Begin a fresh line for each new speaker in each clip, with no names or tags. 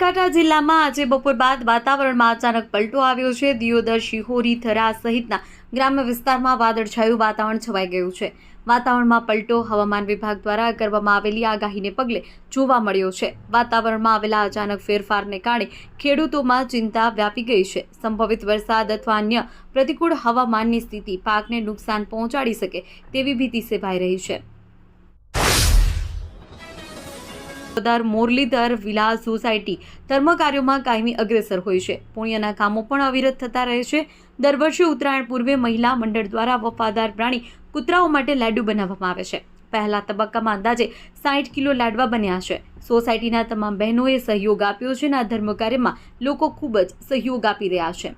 બનાસકાંઠા જિલ્લામાં આજે બપોર બાદ વાતાવરણમાં અચાનક પલટો આવ્યો છે. દિયોદર, શિહોરી, થરા સહિતના ગ્રામ્ય વિસ્તારમાં વાદળછાયું વાતાવરણ છવાઈ ગયું છે. વાતાવરણમાં પલટો હવામાન વિભાગ દ્વારા કરવામાં આવેલી આગાહીને પગલે જોવા મળ્યો છે. વાતાવરણમાં આવેલા અચાનક ફેરફારને કારણે ખેડૂતોમાં ચિંતા વ્યાપી ગઈ છે. સંભવિત વરસાદ અથવા અન્ય પ્રતિકૂળ હવામાનની સ્થિતિ પાકને નુકસાન પહોંચાડી શકે તેવી ભીતિ સેવાઈ રહી છે. દર મોરલીધર વિલા સોસાયટી ધર્મ કાર્યોમાં કાયમી અગ્રેસર હોય છે. પુણ્યના કામો પણ અવિરત થતા રહે છે. દર વર્ષે ઉત્તરાયણ પૂર્વે મહિલા મંડળ દ્વારા વફાદાર પ્રાણી કૂતરાઓ માટે લાડુ બનાવવામાં આવે છે. પહેલા તબક્કામાં અંદાજે સાઠ કિલો લાડવા બન્યા છે. સોસાયટીના તમામ બહેનોએ સહયોગ આપ્યો છે અને આ ધર્મ કાર્યમાં લોકો ખૂબ જ સહયોગ આપી રહ્યા છે.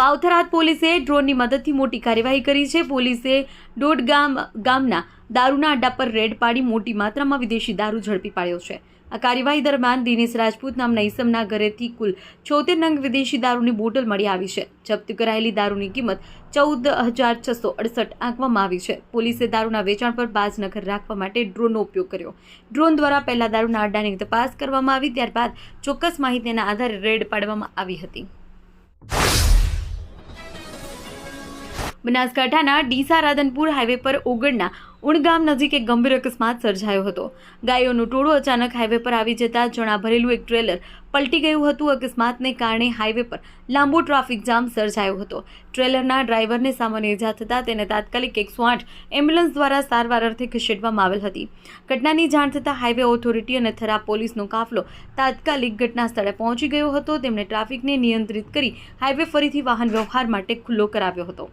વાવથરાદ પોલીસે ડ્રોનની મદદથી મોટી કાર્યવાહી કરી છે. પોલીસે દોઢ ગામ ગામના દારૂના અડ્ડા પર રેડ પાડી મોટી માત્રામાં વિદેશી દારૂ ઝડપી પાડ્યો છે. આ કાર્યવાહી દરમિયાન દિનેશ રાજપૂત નામના ઈસમના ઘરેથી કુલ છોતેર નંગ વિદેશી દારૂની બોટલ મળી આવી છે. જપ્ત કરાયેલી દારૂની કિંમત ચૌદ હજાર છસો અડસઠ આંકવામાં આવી છે. પોલીસે દારૂના વેચાણ પર બાજ નખર રાખવા માટે ડ્રોનનો ઉપયોગ કર્યો. ડ્રોન દ્વારા પહેલા દારૂના અડ્ડાની તપાસ કરવામાં આવી, ત્યારબાદ ચોક્કસ માહિતીના આધારે રેડ પાડવામાં આવી હતી. બનાસકાંઠાના ડીસા રાધનપુર હાઈવે પર ઓગણના ઉણગામ નજીક એક ગંભીર અકસ્માત સર્જાયો હતો. ગાયોનું ટોળું અચાનક હાઈવે પર આવી જતા જણા ભરેલું એક ટ્રેલર પલટી ગયું હતું. અકસ્માતને કારણે હાઈવે પર લાંબો ટ્રાફિક જામ સર્જાયો હતો. ટ્રેલરના ડ્રાઈવરને સામાન્ય ઇજા થતાં તેને તાત્કાલિક એકસો આઠ એમ્બ્યુલન્સ દ્વારા સારવાર અર્થે ખસેડવામાં આવેલ હતી. ઘટનાની જાણ થતાં હાઈવે ઓથોરિટી અને થરા પોલીસનો કાફલો તાત્કાલિક ઘટના સ્થળે પહોંચી ગયો હતો. તેમણે ટ્રાફિકને નિયંત્રિત કરી હાઈવે ફરીથી વાહન વ્યવહાર માટે ખુલ્લો કરાવ્યો હતો.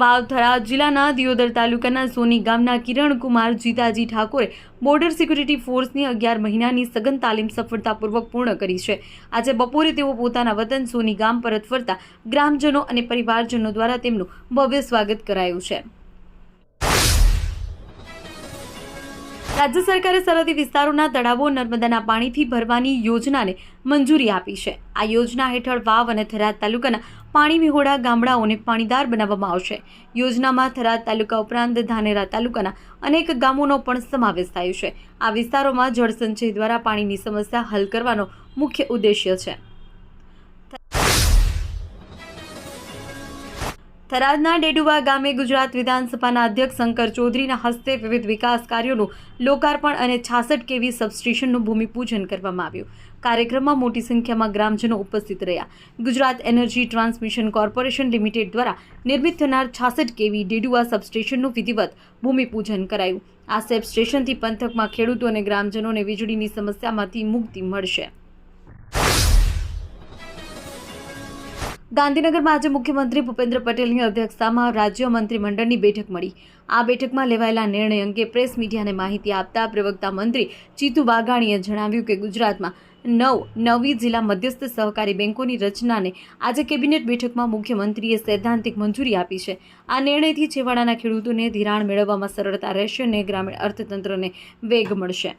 Vavthara જિલ્લાના દિયોદર તાલુકાના સોની ગામના કિરણકુમાર જીતાજી ઠાકોરે બોર્ડર સિક્યુરિટી ફોર્સની અગિયાર મહિનાની સઘન તાલીમ સફળતાપૂર્વક પૂર્ણ કરી છે. આજે બપોરે તેઓ પોતાના વતન સોની ગામ પરત ફરતા ગ્રામજનો અને પરિવારજનો દ્વારા તેમનું ભવ્ય સ્વાગત કરાયું છે. રાજ્ય સરકારે સરહદી વિસ્તારોના તળાવો નર્મદાના પાણીથી ભરવાની યોજનાને મંજૂરી આપી છે. આ યોજના હેઠળ વાવ અને થરાદ તાલુકાના પાણી વિહોડા ગામડાઓને પાણીદાર બનાવવામાં આવશે. યોજનામાં થરાદ તાલુકા ઉપરાંત ધાનેરા તાલુકાના અનેક ગામોનો પણ સમાવેશ થાય છે. આ વિસ્તારોમાં જળસંચય દ્વારા પાણીની સમસ્યા હલ કરવાનો મુખ્ય ઉદ્દેશ્ય છે. થરાદના ડેડુવા ગામે ગુજરાત વિધાનસભાના અધ્યક્ષ શંકર ચૌધરીના હસ્તે વિવિધ વિકાસ કાર્યોનું લોકાર્પણ અને છાસઠ કેવી સબસ્ટેશનનું ભૂમિપૂજન કરવામાં આવ્યું. કાર્યક્રમમાં મોટી સંખ્યામાં ગ્રામજનો ઉપસ્થિત રહ્યા. Gujarat energy transmission corporation limited દ્વારા નિર્મિત થનાર છાસઠ કેવી ડેડુઆ સબસ્ટેશનનું વિધિવત ભૂમિપૂજન કરાયું. આ સબસ્ટેશનથી પંથકમાં ખેડૂતો અને ગ્રામજનોને વીજળીની સમસ્યામાંથી મુક્તિ મળશે. ગાંધીનગરમાં આજે મુખ્યમંત્રી ભૂપેન્દ્ર પટેલની અધ્યક્ષતામાં રાજ્ય મંત્રીમંડળની બેઠક મળી. આ બેઠકમાં લેવાયેલા નિર્ણય અંગે પ્રેસ મીડિયાને માહિતી આપતા પ્રવક્તા મંત્રી જીતુ વાઘાણીએ જણાવ્યું કે ગુજરાતમાં નવ નવી જિલ્લા મધ્યસ્થ સહકારી બેંકોની રચનાને આજે કેબિનેટ બેઠકમાં મુખ્યમંત્રીએ સૈદ્ધાંતિક મંજૂરી આપી છે. આ નિર્ણયથી છેવાડાના ખેડૂતોને ધિરાણ મેળવવામાં સરળતા રહેશે અને ગ્રામીણ અર્થતંત્રને વેગ મળશે.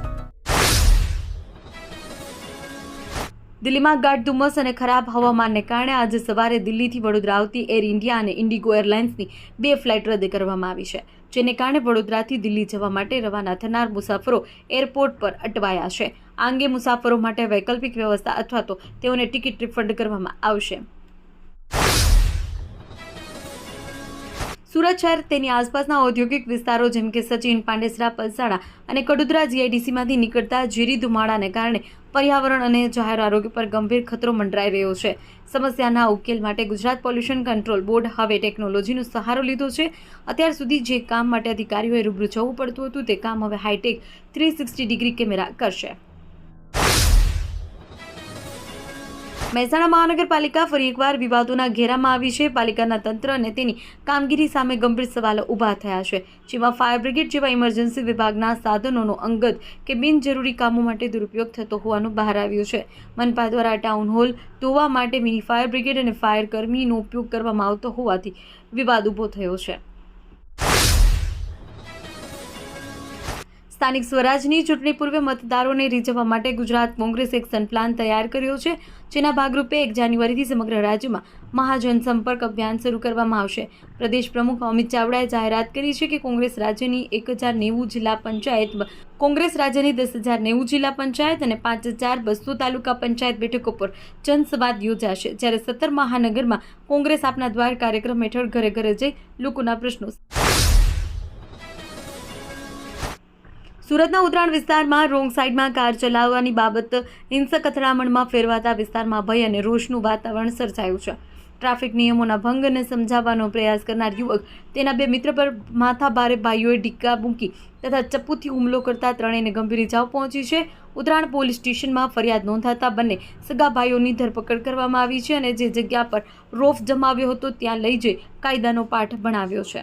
દિલ્હીમાં ગાઢ ધુમ્મસ અને ખરાબ હવામાનને કારણે આજે સવારે દિલ્હીથી વડોદરા આવતી એર ઇન્ડિયા અને ઇન્ડિગો એરલાઇન્સની બે ફ્લાઇટ રદ કરવામાં આવી છે, જેને કારણે વડોદરાથી દિલ્હી જવા માટે રવાના થનાર મુસાફરો એરપોર્ટ પર અટવાયા છે. આ અંગે મુસાફરો માટે વૈકલ્પિક વ્યવસ્થા અથવા તો તેઓને ટિકિટ રિફંડ કરવામાં આવશે. સુરત શહેર તેની આસપાસના ઔદ્યોગિક વિસ્તારો જેમ કે સચિન, પાંડેસરા, પલસાણા અને કડોદરા જીઆઈડીસીમાંથી નીકળતા ઝેરી ધુમાડાને કારણે પર્યાવરણ અને જાહેર આરોગ્ય પર ગંભીર ખતરો મંડરાઈ રહ્યો છે. સમસ્યાના ઉકેલ માટે ગુજરાત પોલ્યુશન કંટ્રોલ બોર્ડ હવે ટેકનોલોજીનો સહારો લીધો છે. અત્યાર સુધી જે કામ માટે અધિકારીઓએ રૂબરૂ જવું પડતું હતું, તે કામ હવે hi-tech three sixty degree camera કરશે. મહેસાણા મહાનગરપાલિકા ફરી એકવાર વિવાદોના ઘેરામાં આવી છે. પાલિકાના તંત્ર અને તેની કામગીરી સામે ગંભીર સવાલો ઊભા થયા છે. જેમાં ફાયર બ્રિગેડ જેવા ઇમરજન્સી વિભાગના સાધનોનો અંગત કે બિનજરૂરી કામો માટે દુરુપયોગ થતો હોવાનું બહાર આવ્યું છે. મનપા દ્વારા ટાઉન હોલ, ધોવા માટે મિની ફાયર બ્રિગેડ અને ફાયર કર્મીનો ઉપયોગ કરવામાં આવતો હોવાથી વિવાદ ઊભો થયો છે. સ્થાનિક સ્વરાજની ચૂંટણી પૂર્વે મતદારોને રીઝવવા માટે ગુજરાત કોંગ્રેસ એક્શન પ્લાન તૈયાર કર્યો છે, જેના ભાગરૂપે એક જાન્યુઆરીથી સમગ્ર રાજ્યમાં મહાજનસંપર્ક અભિયાન શરૂ કરવામાં આવશે. પ્રદેશ પ્રમુખ અમિત ચાવડાએ જાહેરાત કરી છે કે કોંગ્રેસ રાજ્યની એક હજાર નેવું જિલ્લા પંચાયત કોંગ્રેસ રાજ્યની દસ હજાર નેવું જિલ્લા પંચાયત અને પાંચ હજાર બસો તાલુકા પંચાયત બેઠકો પર જનસંવાદ યોજાશે, જ્યારે સત્તર મહાનગરમાં કોંગ્રેસ આપના દ્વાર કાર્યક્રમ હેઠળ ઘરે ઘરે જઈ લોકોના પ્રશ્નો સુરતના ઉત્તરાયણ વિસ્તારમાં રોંગ સાઇડમાં કાર ચલાવવાની બાબત હિંસક અથડામણમાં ફેરવાતા વિસ્તારમાં ભય અને રોષનું વાતાવરણ સર્જાયું છે. ટ્રાફિક નિયમોના ભંગને સમજાવવાનો પ્રયાસ કરનાર યુવક તેના બે મિત્ર પર માથાભારે ભાઈઓએ ઢીક્કા મૂકી તથા ચપ્પુથી હુમલો કરતા ત્રણેયને ગંભીર ઇજાઓ પહોંચી છે. ઉત્તરાયણ પોલીસ સ્ટેશનમાં ફરિયાદ નોંધાતા બંને સગા ભાઈઓની ધરપકડ કરવામાં આવી છે અને જે જગ્યા પર રોફ જમાવ્યો હતો ત્યાં લઈ જઈ કાયદાનો પાઠ ભણાવ્યો છે.